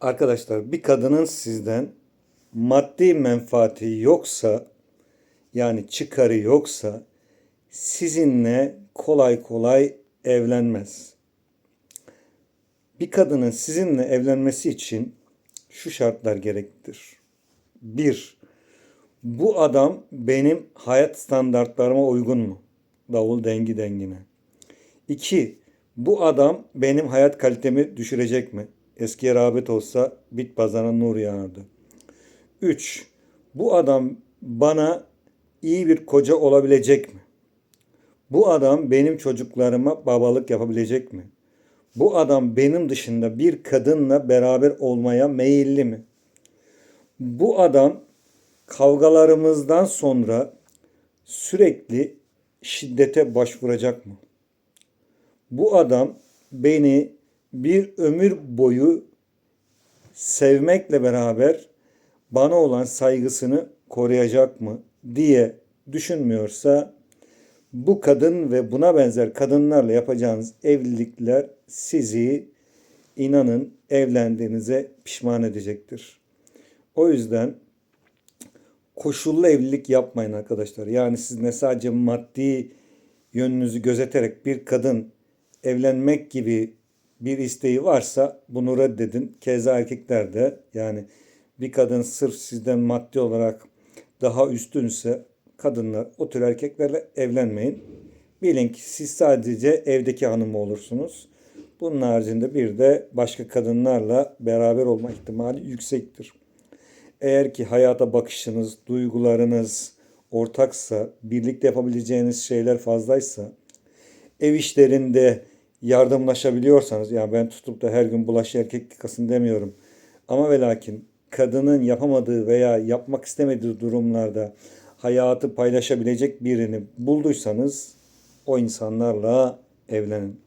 Arkadaşlar bir kadının sizden maddi menfaati yoksa yani çıkarı yoksa sizinle kolay kolay evlenmez. Bir kadının sizinle evlenmesi için şu şartlar gereklidir. Bir, bu adam benim hayat standartlarıma uygun mu? Davul dengi dengine. İki, bu adam benim hayat kalitemi düşürecek mi? Eskiye rağbet olsa bit pazarına nur yağardı. Üç, bu adam bana iyi bir koca olabilecek mi? Bu adam benim çocuklarıma babalık yapabilecek mi? Bu adam benim dışında bir kadınla beraber olmaya meyilli mi? Bu adam kavgalarımızdan sonra sürekli şiddete başvuracak mı? Bu adam beni bir ömür boyu sevmekle beraber bana olan saygısını koruyacak mı diye düşünmüyorsa bu kadın ve buna benzer kadınlarla yapacağınız evlilikler sizi inanın evlendiğinize pişman edecektir. O yüzden koşullu evlilik yapmayın arkadaşlar. Yani siz ne sadece maddi yönünüzü gözeterek bir kadın evlenmek gibi bir isteği varsa bunu reddedin. Keza erkekler de yani bir kadın sırf sizden maddi olarak daha üstünse kadınlar o tür erkeklerle evlenmeyin. Bilin ki siz sadece evdeki hanımı olursunuz. Bunun haricinde bir de başka kadınlarla beraber olma ihtimali yüksektir. Eğer ki hayata bakışınız, duygularınız ortaksa, birlikte yapabileceğiniz şeyler fazlaysa, ev işlerinde yardımlaşabiliyorsanız, yani ben tutup da her gün bulaşı erkek yıkasın demiyorum. Ama ve lakin kadının yapamadığı veya yapmak istemediği durumlarda hayatı paylaşabilecek birini bulduysanız o insanlarla evlenin.